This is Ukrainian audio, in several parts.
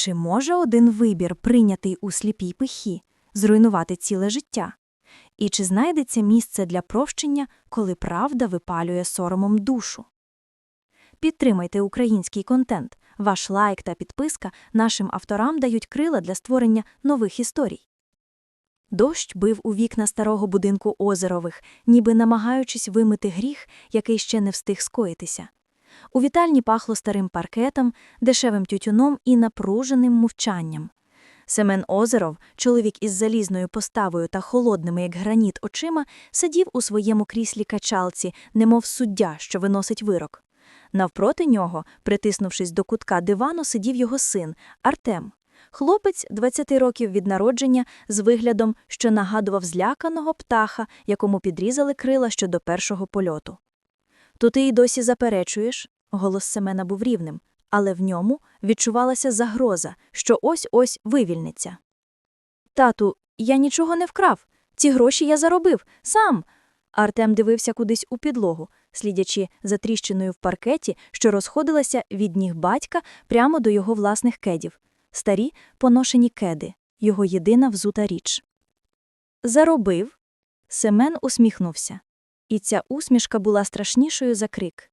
Чи може один вибір, прийнятий у сліпій пихі, зруйнувати ціле життя? І чи знайдеться місце для прощення, коли правда випалює соромом душу? Підтримайте український контент. Ваш лайк та підписка нашим авторам дають крила для створення нових історій. Дощ бив у вікна старого будинку озерових, ніби намагаючись вимити гріх, який ще не встиг скоїтися. У вітальні пахло старим паркетом, дешевим тютюном і напруженим мовчанням. Семен Озеров, чоловік із залізною поставою та холодними, як граніт, очима, сидів у своєму кріслі качалці, немов суддя, що виносить вирок. Навпроти нього, притиснувшись до кутка дивану, сидів його син Артем. Хлопець 20 років від народження з виглядом, що нагадував зляканого птаха, якому підрізали крила щодо першого польоту. То ти й досі заперечуєш? Голос Семена був рівним, але в ньому відчувалася загроза, що ось ось вивільниться. Тату, я нічого не вкрав. Ці гроші я заробив сам. Артем дивився кудись у підлогу, слідячи за тріщиною в паркеті, що розходилася від ніг батька прямо до його власних кедів. Старі поношені кеди, його єдина взута річ. Заробив. Семен усміхнувся. І ця усмішка була страшнішою за крик.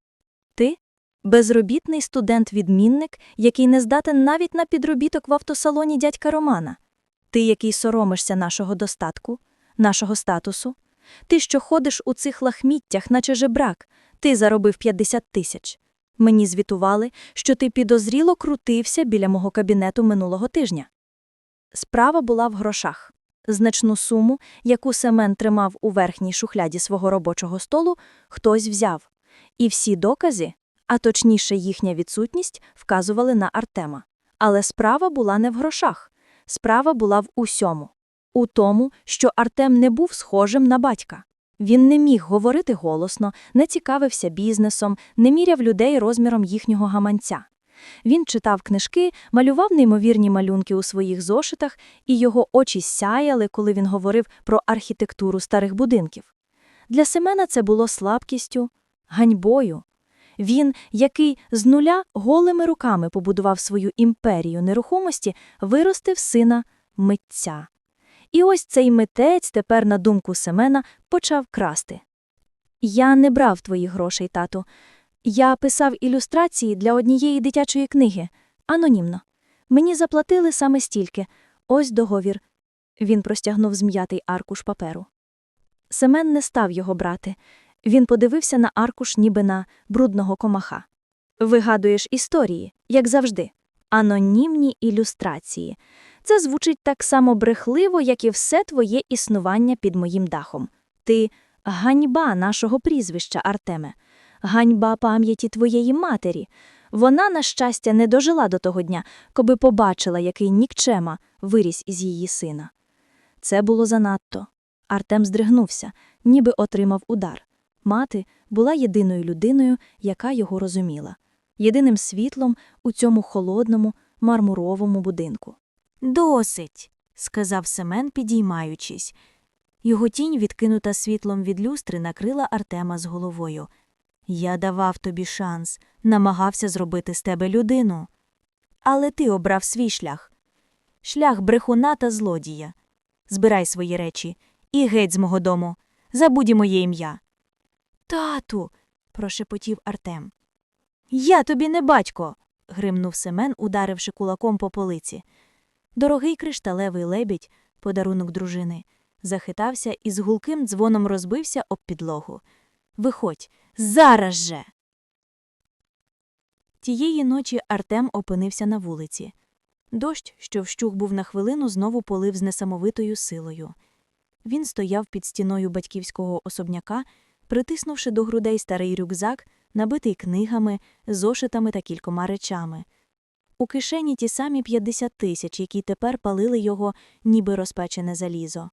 Безробітний студент-відмінник, який не здатен навіть на підробіток в автосалоні дядька Романа. Ти, який соромишся нашого достатку, нашого статусу. Ти, що ходиш у цих лахміттях, наче жебрак, ти заробив 50 тисяч. Мені звітували, що ти підозріло крутився біля мого кабінету минулого тижня. Справа була в грошах. Значну суму, яку Семен тримав у верхній шухляді свого робочого столу, хтось взяв. І всі докази, а точніше їхня відсутність, вказували на Артема. Але справа була не в грошах. Справа була в усьому. У тому, що Артем не був схожим на батька. Він не міг говорити голосно, не цікавився бізнесом, не міряв людей розміром їхнього гаманця. Він читав книжки, малював неймовірні малюнки у своїх зошитах, і його очі сяяли, коли він говорив про архітектуру старих будинків. Для Семена це було слабкістю, ганьбою. Він, який з нуля голими руками побудував свою імперію нерухомості, виростив сина митця. І ось цей митець тепер, на думку Семена, почав красти. Я не брав твоїх грошей, тату. Я писав ілюстрації для однієї дитячої книги, анонімно. Мені заплатили саме стільки. Ось договір. Він простягнув зм'ятий аркуш паперу. Семен не став його брати. Він подивився на аркуш, ніби на брудного комаха. Вигадуєш історії, як завжди, анонімні ілюстрації. Це звучить так само брехливо, як і все твоє існування під моїм дахом. Ти ганьба нашого прізвища, Артеме, ганьба пам'яті твоєї матері. Вона, на щастя, не дожила до того дня, коби побачила, який нікчема виріс із її сина. Це було занадто. Артем здригнувся, ніби отримав удар. Мати була єдиною людиною, яка його розуміла, єдиним світлом у цьому холодному, мармуровому будинку. Досить, сказав Семен, підіймаючись. Його тінь, відкинута світлом від люстри, накрила Артема з головою. Я давав тобі шанс, намагався зробити з тебе людину. Але ти обрав свій шлях шлях брехуна та злодія. Збирай свої речі і геть з мого дому. Забудь моє ім'я. Тату. прошепотів Артем. Я тобі не батько. гримнув Семен, ударивши кулаком по полиці. Дорогий кришталевий лебідь, подарунок дружини, захитався і з гулким дзвоном розбився об підлогу. Виходь, зараз же. Тієї ночі Артем опинився на вулиці. Дощ, що вщух був на хвилину, знову полив з несамовитою силою. Він стояв під стіною батьківського особняка, притиснувши до грудей старий рюкзак, набитий книгами, зошитами та кількома речами. У кишені ті самі 50 тисяч, які тепер палили його, ніби розпечене залізо.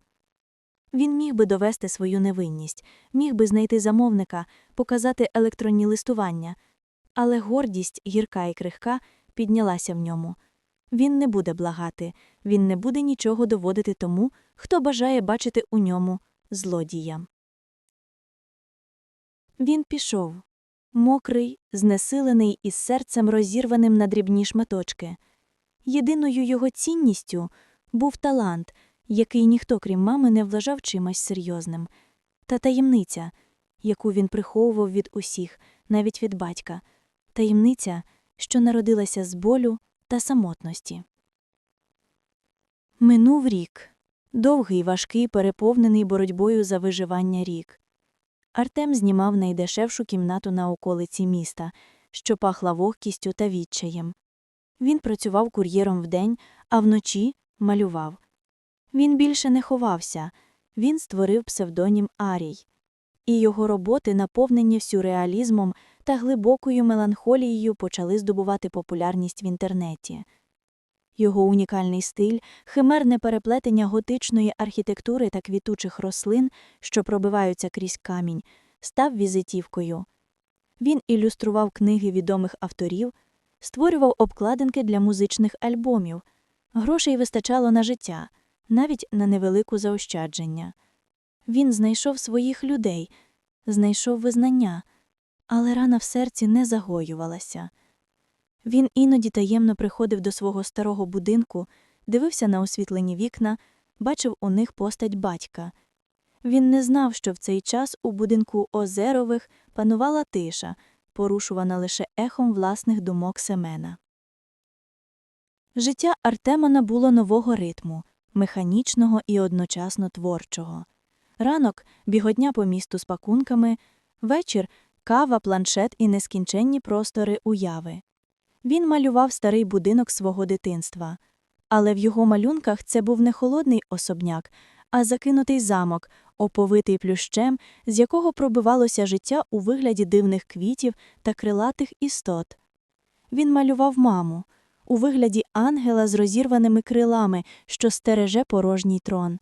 Він міг би довести свою невинність, міг би знайти замовника, показати електронні листування, але гордість, гірка і крихка, піднялася в ньому. Він не буде благати, він не буде нічого доводити тому, хто бажає бачити у ньому злодія. Він пішов мокрий, знесилений із серцем розірваним на дрібні шматочки. Єдиною його цінністю був талант, який ніхто, крім мами, не вважав чимось серйозним, та таємниця, яку він приховував від усіх, навіть від батька, таємниця, що народилася з болю та самотності. Минув рік. Довгий, важкий, переповнений боротьбою за виживання рік. Артем знімав найдешевшу кімнату на околиці міста, що пахла вогкістю та відчаєм. Він працював кур'єром вдень, а вночі малював. Він більше не ховався, він створив псевдонім Арій. І його роботи, наповнені сюрреалізмом та глибокою меланхолією, почали здобувати популярність в інтернеті. Його унікальний стиль, химерне переплетення готичної архітектури та квітучих рослин, що пробиваються крізь камінь, став візитівкою. Він ілюстрував книги відомих авторів, створював обкладинки для музичних альбомів. Грошей вистачало на життя, навіть на невелику заощадження. Він знайшов своїх людей, знайшов визнання, але рана в серці не загоювалася. Він іноді таємно приходив до свого старого будинку, дивився на освітлені вікна, бачив у них постать батька. Він не знав, що в цей час у будинку Озерових панувала тиша, порушувана лише ехом власних думок Семена. Життя Артема набуло нового ритму, механічного і одночасно творчого. Ранок бігодня по місту з пакунками, вечір кава, планшет і нескінченні простори уяви. Він малював старий будинок свого дитинства, але в його малюнках це був не холодний особняк, а закинутий замок, оповитий плющем, з якого пробивалося життя у вигляді дивних квітів та крилатих істот. Він малював маму у вигляді ангела з розірваними крилами, що стереже порожній трон.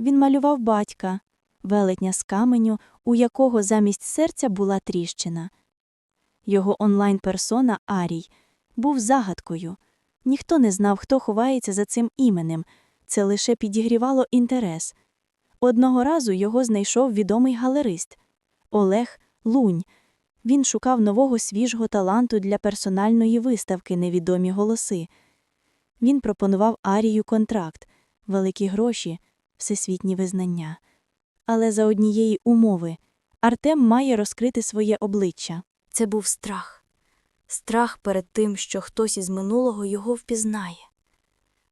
Він малював батька, велетня з каменю, у якого замість серця була тріщина. Його онлайн-персона Арій був загадкою. Ніхто не знав, хто ховається за цим іменем, це лише підігрівало інтерес. Одного разу його знайшов відомий галерист Олег Лунь. Він шукав нового свіжого таланту для персональної виставки Невідомі голоси. Він пропонував Арію контракт, великі гроші, всесвітні визнання. Але за однієї умови Артем має розкрити своє обличчя. Це був страх. Страх перед тим, що хтось із минулого його впізнає,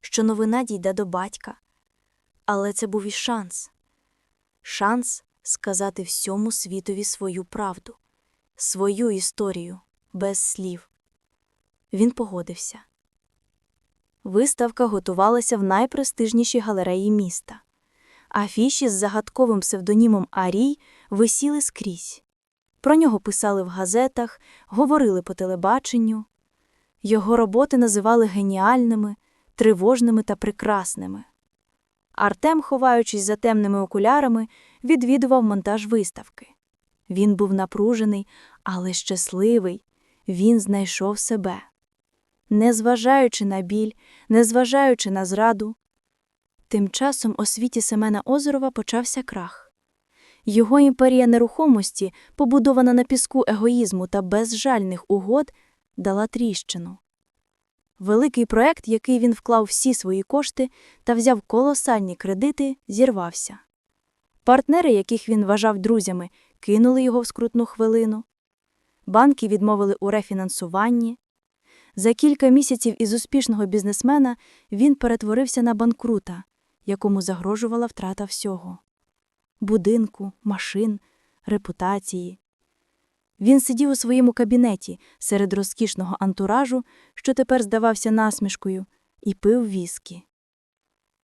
що новина дійде до батька. Але це був і шанс шанс сказати всьому світові свою правду, свою історію без слів. Він погодився. Виставка готувалася в найпрестижнішій галереї міста. Афіші з загадковим псевдонімом Арій висіли скрізь. Про нього писали в газетах, говорили по телебаченню. Його роботи називали геніальними, тривожними та прекрасними. Артем, ховаючись за темними окулярами, відвідував монтаж виставки. Він був напружений, але щасливий. Він знайшов себе. Незважаючи на біль, незважаючи на зраду. Тим часом у світі Семена Озерова почався крах. Його імперія нерухомості, побудована на піску егоїзму та безжальних угод, дала тріщину. Великий проект, який він вклав всі свої кошти та взяв колосальні кредити, зірвався. Партнери, яких він вважав друзями, кинули його в скрутну хвилину. Банки відмовили у рефінансуванні. За кілька місяців із успішного бізнесмена він перетворився на банкрута, якому загрожувала втрата всього будинку, машин, репутації. Він сидів у своєму кабінеті серед розкішного антуражу, що тепер здавався насмішкою, і пив віскі.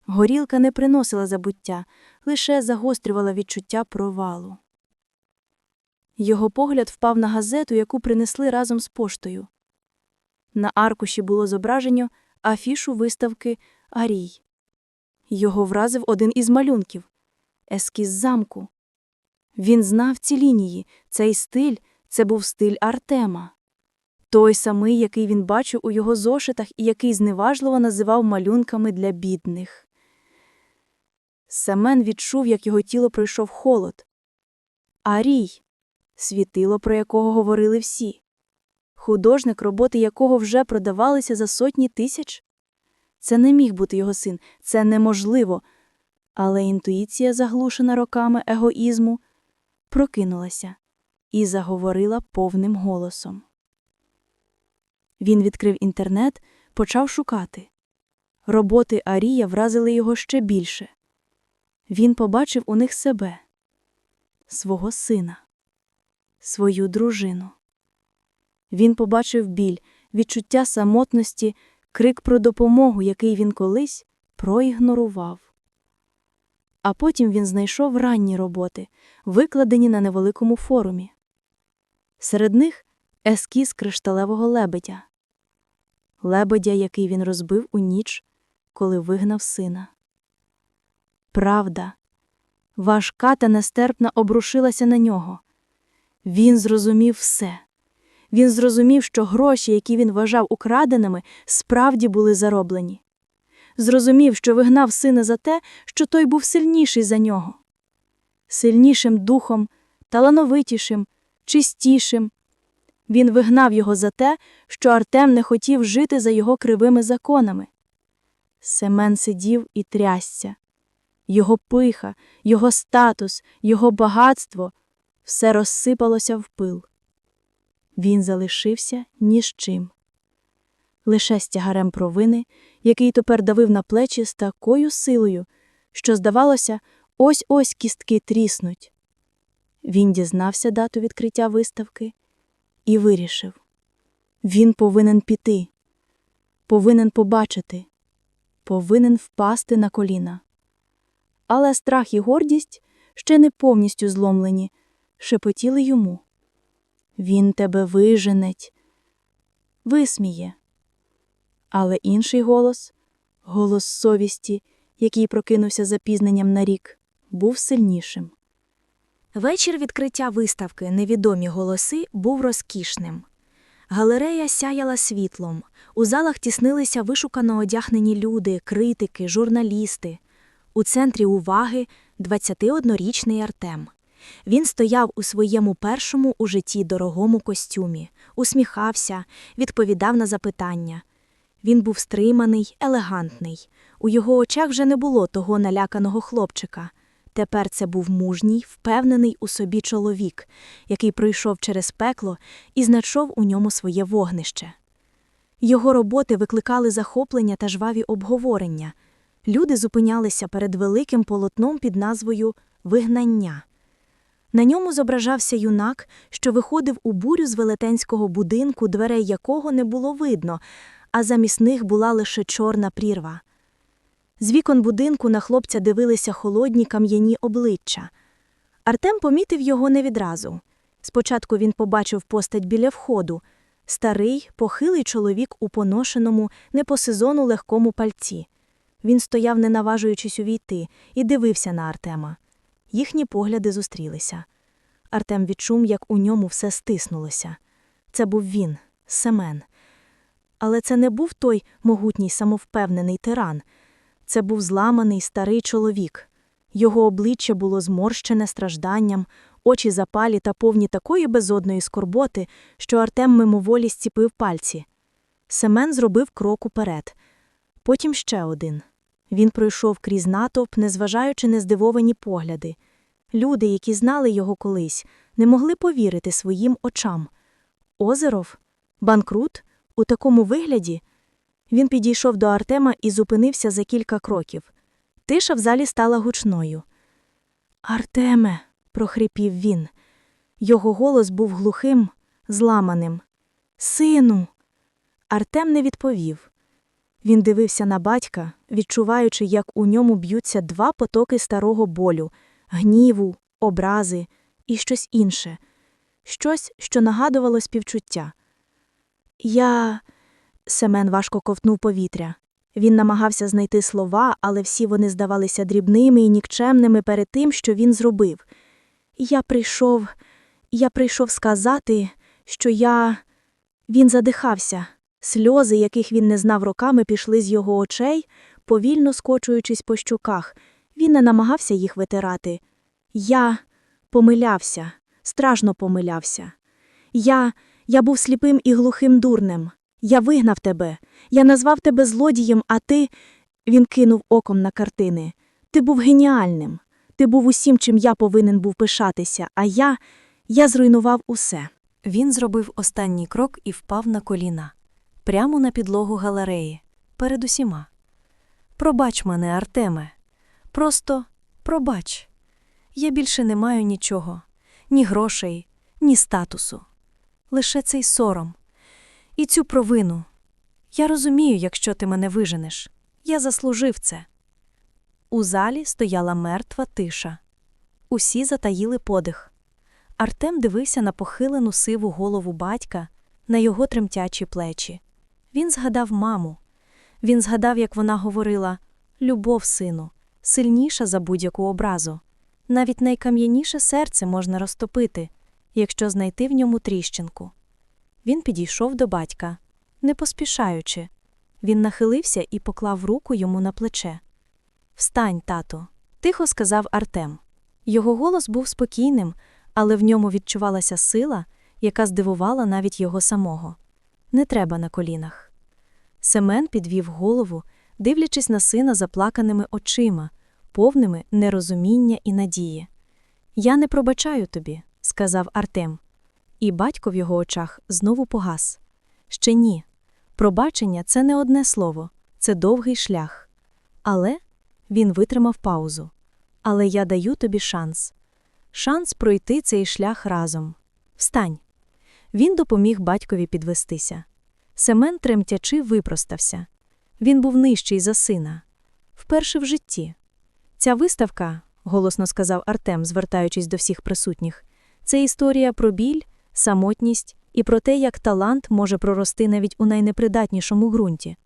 Горілка не приносила забуття, лише загострювала відчуття провалу. Його погляд впав на газету, яку принесли разом з поштою. На аркуші було зображено афішу виставки Арій. Його вразив один із малюнків ескіз замку. Він знав ці лінії, цей стиль це був стиль Артема. Той самий, який він бачив у його зошитах і який зневажливо називав малюнками для бідних. Семен відчув, як його тіло пройшов холод. Арій світило, про якого говорили всі, художник, роботи якого вже продавалися за сотні тисяч. Це не міг бути його син, це неможливо. Але інтуїція, заглушена роками егоїзму, прокинулася і заговорила повним голосом. Він відкрив інтернет, почав шукати. Роботи Арія вразили його ще більше. Він побачив у них себе, свого сина, свою дружину. Він побачив біль, відчуття самотності, крик про допомогу, який він колись проігнорував. А потім він знайшов ранні роботи, викладені на невеликому форумі. Серед них ескіз кришталевого лебедя, лебедя, який він розбив у ніч, коли вигнав сина. Правда, важка та нестерпна обрушилася на нього. Він зрозумів все. Він зрозумів, що гроші, які він вважав украденими, справді були зароблені. Зрозумів, що вигнав сина за те, що той був сильніший за нього, сильнішим духом, талановитішим, чистішим. Він вигнав його за те, що Артем не хотів жити за його кривими законами. Семен сидів і трясся. Його пиха, його статус, його багатство все розсипалося в пил. Він залишився ні з чим. Лише з тягарем провини, який тепер давив на плечі з такою силою, що, здавалося, ось ось кістки тріснуть. Він дізнався дату відкриття виставки і вирішив він повинен піти, повинен побачити, повинен впасти на коліна. Але страх і гордість, ще не повністю зломлені, шепотіли йому. Він тебе виженеть, висміє. Але інший голос, голос совісті, який прокинувся запізненням на рік, був сильнішим. Вечір відкриття виставки Невідомі голоси був розкішним. Галерея сяяла світлом, у залах тіснилися вишукано одягнені люди, критики, журналісти. У центрі уваги 21-річний Артем. Він стояв у своєму першому у житті дорогому костюмі, усміхався, відповідав на запитання. Він був стриманий, елегантний. У його очах вже не було того наляканого хлопчика. Тепер це був мужній, впевнений у собі чоловік, який пройшов через пекло і знайшов у ньому своє вогнище. Його роботи викликали захоплення та жваві обговорення. Люди зупинялися перед великим полотном під назвою Вигнання. На ньому зображався юнак, що виходив у бурю з велетенського будинку, дверей якого не було видно, а замість них була лише чорна прірва. З вікон будинку на хлопця дивилися холодні кам'яні обличчя. Артем помітив його не відразу. Спочатку він побачив постать біля входу старий, похилий чоловік у поношеному, не по сезону легкому пальці. Він стояв, не наважуючись увійти, і дивився на Артема. Їхні погляди зустрілися. Артем відчув, як у ньому все стиснулося. Це був він, Семен. Але це не був той могутній самовпевнений тиран. Це був зламаний старий чоловік. Його обличчя було зморщене стражданням, очі запалі та повні такої безодної скорботи, що Артем мимоволі зціпив пальці. Семен зробив крок уперед. Потім ще один. Він пройшов крізь натовп, незважаючи на здивовані погляди. Люди, які знали його колись, не могли повірити своїм очам. Озеров? Банкрут? У такому вигляді? Він підійшов до Артема і зупинився за кілька кроків. Тиша в залі стала гучною. Артеме, прохрипів він. Його голос був глухим, зламаним. Сину. Артем не відповів. Він дивився на батька, відчуваючи, як у ньому б'ються два потоки старого болю, гніву, образи і щось інше, щось, що нагадувало співчуття. Я. Семен важко ковтнув повітря. Він намагався знайти слова, але всі вони здавалися дрібними і нікчемними перед тим, що він зробив. Я прийшов, я прийшов сказати, що я. Він задихався. Сльози, яких він не знав роками, пішли з його очей, повільно скочуючись по щуках. Він не намагався їх витирати. Я помилявся, страшно помилявся. Я я був сліпим і глухим дурнем. Я вигнав тебе. Я назвав тебе злодієм, а ти. Він кинув оком на картини. Ти був геніальним. Ти був усім, чим я повинен був пишатися, а я. я зруйнував усе. Він зробив останній крок і впав на коліна, прямо на підлогу галереї, перед усіма. Пробач мене, Артеме. Просто пробач. Я більше не маю нічого, ні грошей, ні статусу. Лише цей сором. І цю провину. Я розумію, якщо ти мене виженеш. Я заслужив це. У залі стояла мертва тиша. Усі затаїли подих. Артем дивився на похилену сиву голову батька, на його тремтячі плечі. Він згадав маму. Він згадав, як вона говорила Любов, сину, сильніша за будь-яку образу. Навіть найкам'яніше серце можна розтопити, якщо знайти в ньому тріщинку. Він підійшов до батька, не поспішаючи. Він нахилився і поклав руку йому на плече. Встань, тату, тихо сказав Артем. Його голос був спокійним, але в ньому відчувалася сила, яка здивувала навіть його самого. Не треба на колінах. Семен підвів голову, дивлячись на сина заплаканими очима, повними нерозуміння і надії. Я не пробачаю тобі, сказав Артем. І батько в його очах знову погас. Ще ні. Пробачення це не одне слово, це довгий шлях. Але він витримав паузу. Але я даю тобі шанс. Шанс пройти цей шлях разом. Встань. Він допоміг батькові підвестися. Семен тремтячи випростався. Він був нижчий за сина. Вперше в житті. Ця виставка, голосно сказав Артем, звертаючись до всіх присутніх, це історія про біль, самотність і про те, як талант може прорости навіть у найнепридатнішому ґрунті.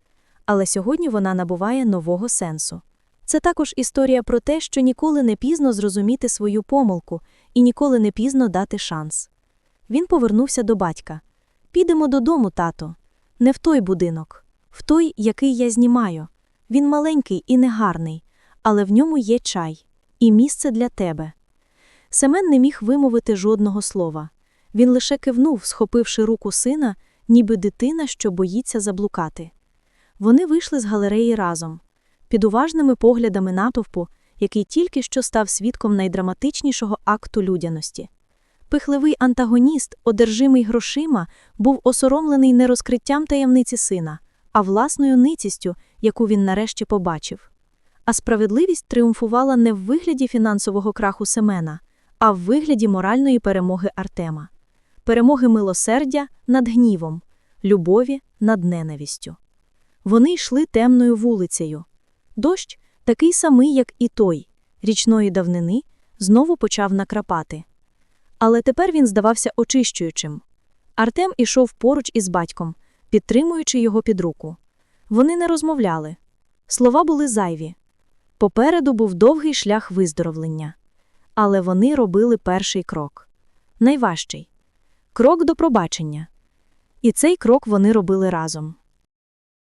Але сьогодні вона набуває нового сенсу. Це також історія про те, що ніколи не пізно зрозуміти свою помилку і ніколи не пізно дати шанс. Він повернувся до батька. Підемо додому, тато. Не в той будинок, в той, який я знімаю. Він маленький і негарний, але в ньому є чай і місце для тебе. Семен не міг вимовити жодного слова. Він лише кивнув, схопивши руку сина, ніби дитина, що боїться заблукати. Вони вийшли з галереї разом, під уважними поглядами натовпу, який тільки що став свідком найдраматичнішого акту людяності. Пихливий антагоніст, одержимий грошима, був осоромлений не розкриттям таємниці сина, а власною ницістю, яку він нарешті побачив. А справедливість тріумфувала не в вигляді фінансового краху Семена, а в вигляді моральної перемоги Артема, перемоги милосердя над гнівом, любові над ненавістю. Вони йшли темною вулицею. Дощ, такий самий, як і той, річної давнини, знову почав накрапати. Але тепер він здавався очищуючим. Артем ішов поруч із батьком, підтримуючи його під руку. Вони не розмовляли. Слова були зайві. Попереду був довгий шлях виздоровлення. Але вони робили перший крок найважчий крок до пробачення. І цей крок вони робили разом.